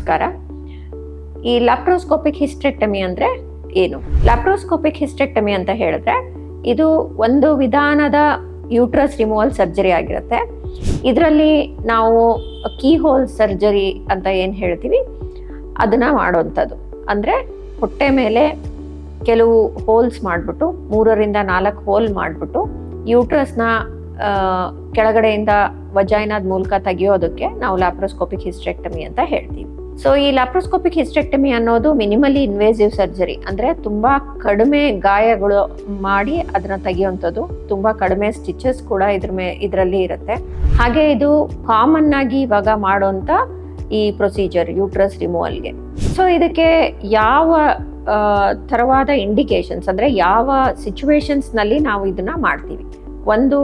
ನಮಸ್ಕಾರ. ಈ laparoscopic hysterectomy ಅಂದರೆ ಏನು? ಲ್ಯಾಪ್ರೋಸ್ಕೋಪಿಕ್ ಹಿಸ್ಟೆಕ್ಟಮಿ ಅಂತ ಹೇಳಿದ್ರೆ ಇದು ಒಂದು ವಿಧಾನದ ಯೂಟ್ರಸ್ ರಿಮೂವಲ್ ಸರ್ಜರಿ ಆಗಿರುತ್ತೆ. ಇದರಲ್ಲಿ ನಾವು ಕೀ ಹೋಲ್ ಸರ್ಜರಿ ಅಂತ ಏನು ಹೇಳ್ತೀವಿ? ಅದನ್ನ ಮಾಡೋವಂಥದ್ದು ಅಂದರೆ ಹೊಟ್ಟೆ ಮೇಲೆ ಕೆಲವು ಹೋಲ್ಸ್ ಮಾಡಿಬಿಟ್ಟು, ಮೂರರಿಂದ ನಾಲ್ಕು ಹೋಲ್ ಮಾಡಿಬಿಟ್ಟು ಯೂಟ್ರಸ್ನ ಕೆಳಗಡೆಯಿಂದ ವಜೈನಾದ ಮೂಲಕ ತೆಗೆಯೋದಕ್ಕೆ ನಾವು ಲ್ಯಾಪ್ರೋಸ್ಕೋಪಿಕ್ ಹಿಸ್ಟೆಕ್ಟಮಿ ಅಂತ ಹೇಳ್ತೀವಿ. ಸೊ ಈ ಲ್ಯಾಪ್ರೋಸ್ಕೋಪಿಕ್ ಹಿಸ್ಟೆಕ್ಟಮಿ ಅನ್ನೋದು ಮಿನಿಮಲಿ ಇನ್ವೇಸಿವ್ ಸರ್ಜರಿ ಅಂದರೆ ತುಂಬ ಕಡಿಮೆ ಗಾಯಗಳು ಮಾಡಿ ಅದನ್ನ ತೆಗೆಯುವಂಥದ್ದು. ತುಂಬ ಕಡಿಮೆ ಸ್ಟಿಚಸ್ ಕೂಡ ಇದ್ರ ಮೇ ಇದರಲ್ಲಿ ಇರುತ್ತೆ. ಹಾಗೆ ಇದು ಕಾಮನ್ ಆಗಿ ಇವಾಗ ಮಾಡುವಂತ ಈ ಪ್ರೊಸೀಜರ್ ಯೂಟ್ರಸ್ ರಿಮೂವಲ್ಗೆ ಸೊ ಇದಕ್ಕೆ ಯಾವ ತರವಾದ ಇಂಡಿಕೇಶನ್ಸ್ ಅಂದರೆ ಯಾವ ಸಿಚುವೇಶನ್ಸ್ನಲ್ಲಿ ನಾವು ಇದನ್ನ ಮಾಡ್ತೀವಿ. ಒಂದು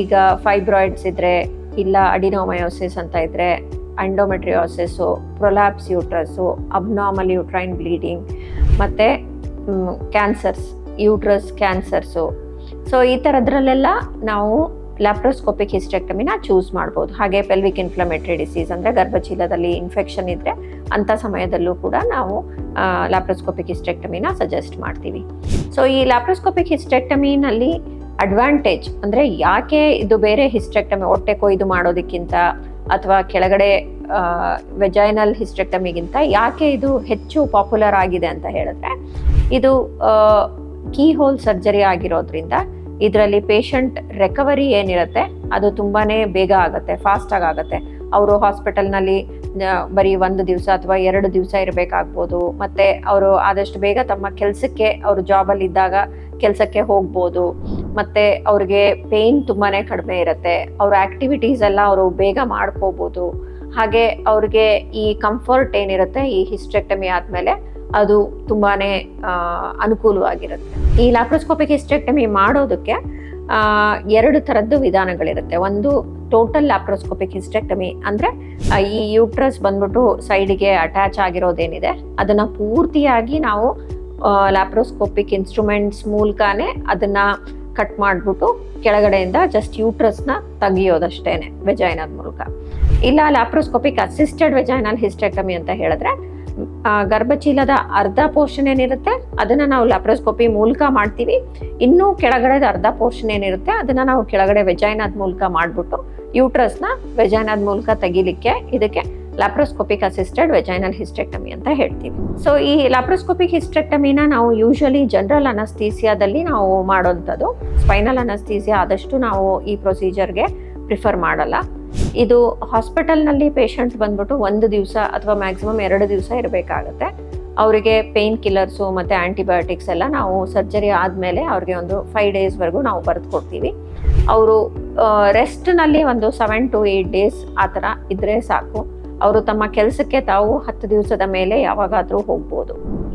ಈಗ ಫೈಬ್ರಾಯ್ಡ್ಸ್ ಇದ್ರೆ, ಇಲ್ಲ ಅಡಿನೋಮಯೋಸಿಸ್ ಅಂತ ಇದ್ರೆ endometriosis prolapse uterus abnormal uterine bleeding ಮತ್ತು ಕ್ಯಾನ್ಸರ್ಸ್ ಯೂಟ್ರಸ್ ಕ್ಯಾನ್ಸರ್ಸು ಸೊ ಈ ಥರದ್ರಲ್ಲೆಲ್ಲ ನಾವು ಲ್ಯಾಪ್ರೋಸ್ಕೋಪಿಕ್ ಹಿಸ್ಟೆಕ್ಟಮಿನ ಚೂಸ್ ಮಾಡ್ಬೋದು. ಹಾಗೆ ಪೆಲ್ವಿಕ್ ಇನ್ಫ್ಲಮೇಟರಿ ಡಿಸೀಸ್ ಅಂದರೆ ಗರ್ಭಚೀಲದಲ್ಲಿ ಇನ್ಫೆಕ್ಷನ್ ಇದ್ದರೆ ಅಂಥ ಸಮಯದಲ್ಲೂ ಕೂಡ ನಾವು ಲ್ಯಾಪ್ರೋಸ್ಕೋಪಿಕ್ ಹಿಸ್ಟೆಕ್ಟಮಿನ ಸಜೆಸ್ಟ್ ಮಾಡ್ತೀವಿ. ಸೊ ಈ ಲ್ಯಾಪ್ರೋಸ್ಕೋಪಿಕ್ ಹಿಸ್ಟೆಕ್ಟಮಿನಲ್ಲಿ ಅಡ್ವಾಂಟೇಜ್ ಅಂದರೆ ಯಾಕೆ ಇದು ಬೇರೆ ಹಿಸ್ಟೆಕ್ಟಮಿ ಹೊಟ್ಟೆ ಕೊಯ್ದು ಮಾಡೋದಕ್ಕಿಂತ ಅಥವಾ ಕೆಳಗಡೆ ವೆಜೈನಲ್ ಹಿಸ್ಟೆಕ್ಟಮಿಗಿಂತ ಯಾಕೆ ಇದು ಹೆಚ್ಚು ಪಾಪ್ಯುಲರ್ ಆಗಿದೆ ಅಂತ ಹೇಳಿದ್ರೆ, ಇದು ಕೀ ಹೋಲ್ ಸರ್ಜರಿ ಆಗಿರೋದ್ರಿಂದ ಇದರಲ್ಲಿ ಪೇಷಂಟ್ ರೆಕವರಿ ಏನಿರುತ್ತೆ, ಅದು ತುಂಬಾನೇ ಬೇಗ ಆಗುತ್ತೆ ಫಾಸ್ಟಾಗಿ ಆಗುತ್ತೆ. ಅವರು ಹಾಸ್ಪಿಟಲ್ನಲ್ಲಿ ಬರೀ ಒಂದು ದಿವಸ ಅಥವಾ ಎರಡು ದಿವಸ ಇರಬೇಕಾಗ್ಬೋದು, ಮತ್ತು ಅವರು ಆದಷ್ಟು ಬೇಗ ತಮ್ಮ ಕೆಲಸಕ್ಕೆ, ಅವರು ಜಾಬಲ್ಲಿದ್ದಾಗ ಕೆಲಸಕ್ಕೆ ಹೋಗ್ಬೋದು. ಮತ್ತೆ ಅವ್ರಿಗೆ ಪೇನ್ ತುಂಬಾನೇ ಕಡಿಮೆ ಇರುತ್ತೆ. ಅವ್ರ ಆಕ್ಟಿವಿಟೀಸ್ ಎಲ್ಲ ಅವರು ಬೇಗ ಮಾಡ್ಕೋಬಹುದು ಹಾಗೆ ಅವ್ರಿಗೆ ಈ ಕಂಫರ್ಟ್ ಏನಿರುತ್ತೆ, ಈ ಹಿಸ್ಟೆಕ್ಟಮಿ ಆದಮೇಲೆ ಅದು ತುಂಬಾನೇ ಅನುಕೂಲವಾಗಿರುತ್ತೆ. ಈ ಲ್ಯಾಪ್ರೋಸ್ಕೋಪಿಕ್ ಹಿಸ್ಟೆಕ್ಟಮಿ ಮಾಡೋದಕ್ಕೆ ಎರಡು ಥರದ್ದು ವಿಧಾನಗಳಿರುತ್ತೆ. ಒಂದು ಟೋಟಲ್ ಲ್ಯಾಪ್ರೋಸ್ಕೋಪಿಕ್ ಹಿಸ್ಟೆಕ್ಟಮಿ ಅಂದರೆ ಈ ಯೂಟ್ರಸ್ ಬಂದ್ಬಿಟ್ಟು ಸೈಡಿಗೆ ಅಟ್ಯಾಚ್ ಆಗಿರೋದೇನಿದೆ, ಅದನ್ನು ಪೂರ್ತಿಯಾಗಿ ನಾವು ಲ್ಯಾಪ್ರೋಸ್ಕೋಪಿಕ್ ಇನ್ಸ್ಟ್ರೂಮೆಂಟ್ಸ್ ಮೂಲಕನೇ ಅದನ್ನ ಕಟ್ ಮಾಡಿಬಿಟ್ಟು ಕೆಳಗಡೆಯಿಂದ ಜಸ್ಟ್ ಯೂಟ್ರಸ್ನ ತೆಗಿಯೋದಷ್ಟೇನೆ ವೆಜೈನದ ಮೂಲಕ. ಇಲ್ಲ ಲ್ಯಾಪ್ರೋಸ್ಕೋಪಿಕ್ ಅಸಿಸ್ಟೆಡ್ ವೆಜೈನಲ್ ಹಿಸ್ಟೆಕ್ಟಮಿ ಅಂತ ಹೇಳಿದ್ರೆ ಗರ್ಭಚೀಲದ ಅರ್ಧ ಪೋರ್ಷನ್ ಏನಿರುತ್ತೆ, ಅದನ್ನ ನಾವು ಲ್ಯಾಪ್ರೋಸ್ಕೋಪಿ ಮೂಲಕ ಮಾಡ್ತೀವಿ. ಇನ್ನೂ ಕೆಳಗಡೆದ ಅರ್ಧ ಪೋರ್ಷನ್ ಏನಿರುತ್ತೆ, ಅದನ್ನ ನಾವು ಕೆಳಗಡೆ ವೆಜೈನದ ಮೂಲಕ ಮಾಡಿಬಿಟ್ಟು ಯೂಟ್ರಸ್ನ ವೆಜೈನದ ಮೂಲಕ ತೆಗಿಲಿಕ್ಕೆ ಇದಕ್ಕೆ ಲ್ಯಾಪ್ರೋಸ್ಕೋಪಿಕ್ ಅಸಿಸ್ಟೆಡ್ ವೆಜೈನಲ್ ಹಿಸ್ಟೆಕ್ಟಮಿ ಅಂತ ಹೇಳ್ತೀವಿ. ಸೊ ಈ ಲ್ಯಾಪ್ರೋಸ್ಕೋಪಿಕ್ ಹಿಸ್ಟೆಕ್ಟಮಿನ ನಾವು ಯೂಶಲಿ ಜನರಲ್ ಅನಸ್ತೀಸಿಯಾದಲ್ಲಿ ನಾವು ಮಾಡೋಂಥದ್ದು. ಸ್ಪೈನಲ್ ಅನಸ್ತೀಸಿಯಾ ಆದಷ್ಟು ನಾವು ಈ ಪ್ರೊಸೀಜರ್ಗೆ ಪ್ರಿಫರ್ ಮಾಡಲ್ಲ. ಇದು ಹಾಸ್ಪಿಟಲ್ನಲ್ಲಿ ಪೇಷಂಟ್ಸ್ ಬಂದ್ಬಿಟ್ಟು ಒಂದು ದಿವಸ ಅಥವಾ ಮ್ಯಾಕ್ಸಿಮಮ್ ಎರಡು ದಿವಸ ಇರಬೇಕಾಗತ್ತೆ. ಅವರಿಗೆ ಪೇಯ್ನ್ ಕಿಲ್ಲರ್ಸು ಮತ್ತು ಆ್ಯಂಟಿಬಯೋಟಿಕ್ಸ್ ಎಲ್ಲ ನಾವು ಸರ್ಜರಿ ಆದಮೇಲೆ ಅವ್ರಿಗೆ ಒಂದು ಫೈವ್ ಡೇಸ್ವರೆಗೂ ನಾವು ಬರೆದು ಕೊಡ್ತೀವಿ ಅವರು ರೆಸ್ಟ್ನಲ್ಲಿ ಒಂದು ಸೆವೆನ್ ಟು ಏಯ್ಟ್ ಡೇಸ್ ಆ ಥರ ಇದ್ದರೆ ಸಾಕು. ಅವರು ತಮ್ಮ ಕೆಲಸಕ್ಕೆ ತಾವು ಹತ್ತು ದಿವಸದ ಮೇಲೆ ಯಾವಾಗಾದರೂ ಹೋಗ್ಬೋದು.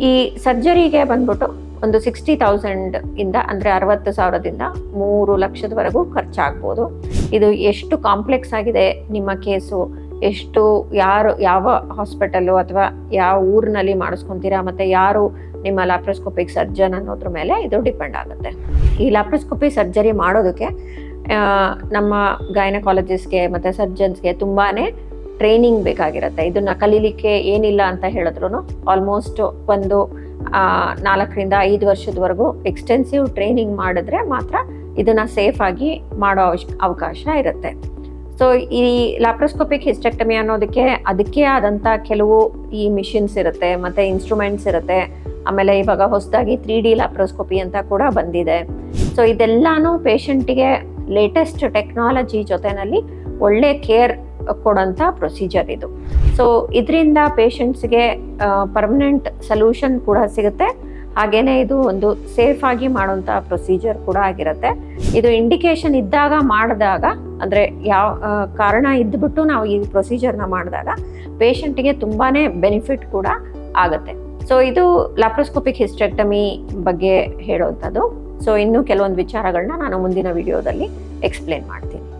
ಈ ಸರ್ಜರಿಗೆ ಬಂದ್ಬಿಟ್ಟು ಒಂದು ಸಿಕ್ಸ್ಟಿ ತೌಸಂಡ್ ಇಂದ ಅಂದರೆ ಅರವತ್ತು ಸಾವಿರದಿಂದ ಮೂರು ಲಕ್ಷದವರೆಗೂ ಖರ್ಚಾಗ್ಬೋದು. ಇದು ಎಷ್ಟು ಕಾಂಪ್ಲೆಕ್ಸ್ ಆಗಿದೆ ನಿಮ್ಮ ಕೇಸು, ಎಷ್ಟು ಯಾರು, ಯಾವ ಹಾಸ್ಪಿಟಲು ಅಥವಾ ಯಾವ ಊರಿನಲ್ಲಿ ಮಾಡಿಸ್ಕೊತೀರಾ ಮತ್ತು ಯಾರು ನಿಮ್ಮ ಲ್ಯಾಪ್ರೋಸ್ಕೋಪಿಕ್ ಸರ್ಜನ್ ಅನ್ನೋದ್ರ ಮೇಲೆ ಇದು ಡಿಪೆಂಡ್ ಆಗುತ್ತೆ. ಈ ಲ್ಯಾಪ್ರೋಸ್ಕೋಪಿ ಸರ್ಜರಿ ಮಾಡೋದಕ್ಕೆ ನಮ್ಮ ಗೈನಕಾಲಜಿಸ್ಟ್ಗೆ ಮತ್ತು ಸರ್ಜನ್ಸ್ಗೆ ತುಂಬಾ ಟ್ರೈನಿಂಗ್ ಬೇಕಾಗಿರುತ್ತೆ. ಇದನ್ನ ಕಲೀಲಿಕ್ಕೆ ಏನಿಲ್ಲ ಅಂತ ಹೇಳಿದ್ರು ಆಲ್ಮೋಸ್ಟ್ ಒಂದು ನಾಲ್ಕರಿಂದ ಐದು ವರ್ಷದವರೆಗೂ ಎಕ್ಸ್ಟೆನ್ಸಿವ್ ಟ್ರೈನಿಂಗ್ ಮಾಡಿದ್ರೆ ಮಾತ್ರ ಇದನ್ನ ಸೇಫ್ ಆಗಿ ಮಾಡೋ ಅವಕಾಶ ಇರುತ್ತೆ. ಸೊ ಈ ಲ್ಯಾಪ್ರೋಸ್ಕೋಪಿಕ್ ಹಿಸ್ಟೆಕ್ಟಮಿ ಅನ್ನೋದಕ್ಕೆ ಅದಕ್ಕೆ ಆದಂಥ ಕೆಲವು ಈ ಮಿಷಿನ್ಸ್ ಇರುತ್ತೆ, ಮತ್ತು ಇನ್ಸ್ಟ್ರೂಮೆಂಟ್ಸ್ ಇರುತ್ತೆ. ಆಮೇಲೆ ಇವಾಗ ಹೊಸದಾಗಿ ತ್ರೀ ಡಿ ಲ್ಯಾಪ್ರೋಸ್ಕೋಪಿ ಅಂತ ಕೂಡ ಬಂದಿದೆ. ಸೊ ಇದೆಲ್ಲಾನು ಪೇಷಂಟಿಗೆ ಲೇಟೆಸ್ಟ್ ಟೆಕ್ನಾಲಜಿ ಜೊತೆನಲ್ಲಿ ಒಳ್ಳೆ ಕೇರ್ ಕೊಡೋಂಥ ಪ್ರೊಸೀಜರ್ ಇದು. ಸೊ ಇದರಿಂದ ಪೇಷಂಟ್ಸ್ಗೆ ಪರ್ಮನೆಂಟ್ ಸೊಲ್ಯೂಷನ್ ಕೂಡ ಸಿಗುತ್ತೆ. ಹಾಗೇನೆ ಇದು ಒಂದು ಸೇಫ್ ಆಗಿ ಮಾಡುವಂಥ ಪ್ರೊಸೀಜರ್ ಕೂಡ ಆಗಿರುತ್ತೆ. ಇದು ಇಂಡಿಕೇಶನ್ ಇದ್ದಾಗ ಮಾಡಿದಾಗ, ಅಂದರೆ ಯಾವ ಕಾರಣ ಇದ್ದುಬಿಟ್ಟು ನಾವು ಈ ಪ್ರೊಸೀಜರ್ನ ಮಾಡಿದಾಗ ಪೇಷಂಟಿಗೆ ತುಂಬಾ ಬೆನಿಫಿಟ್ ಕೂಡ ಆಗುತ್ತೆ. ಸೊ ಇದು ಲ್ಯಾಪ್ರೋಸ್ಕೋಪಿಕ್ ಹಿಸ್ಟೆಕ್ಟಮಿ ಬಗ್ಗೆ ಹೇಳೋವಂಥದ್ದು. ಸೊ ಇನ್ನೂ ಕೆಲವೊಂದು ವಿಚಾರಗಳನ್ನ ನಾನು ಮುಂದಿನ ವಿಡಿಯೋದಲ್ಲಿ ಎಕ್ಸ್ಪ್ಲೇನ್ ಮಾಡ್ತೀನಿ.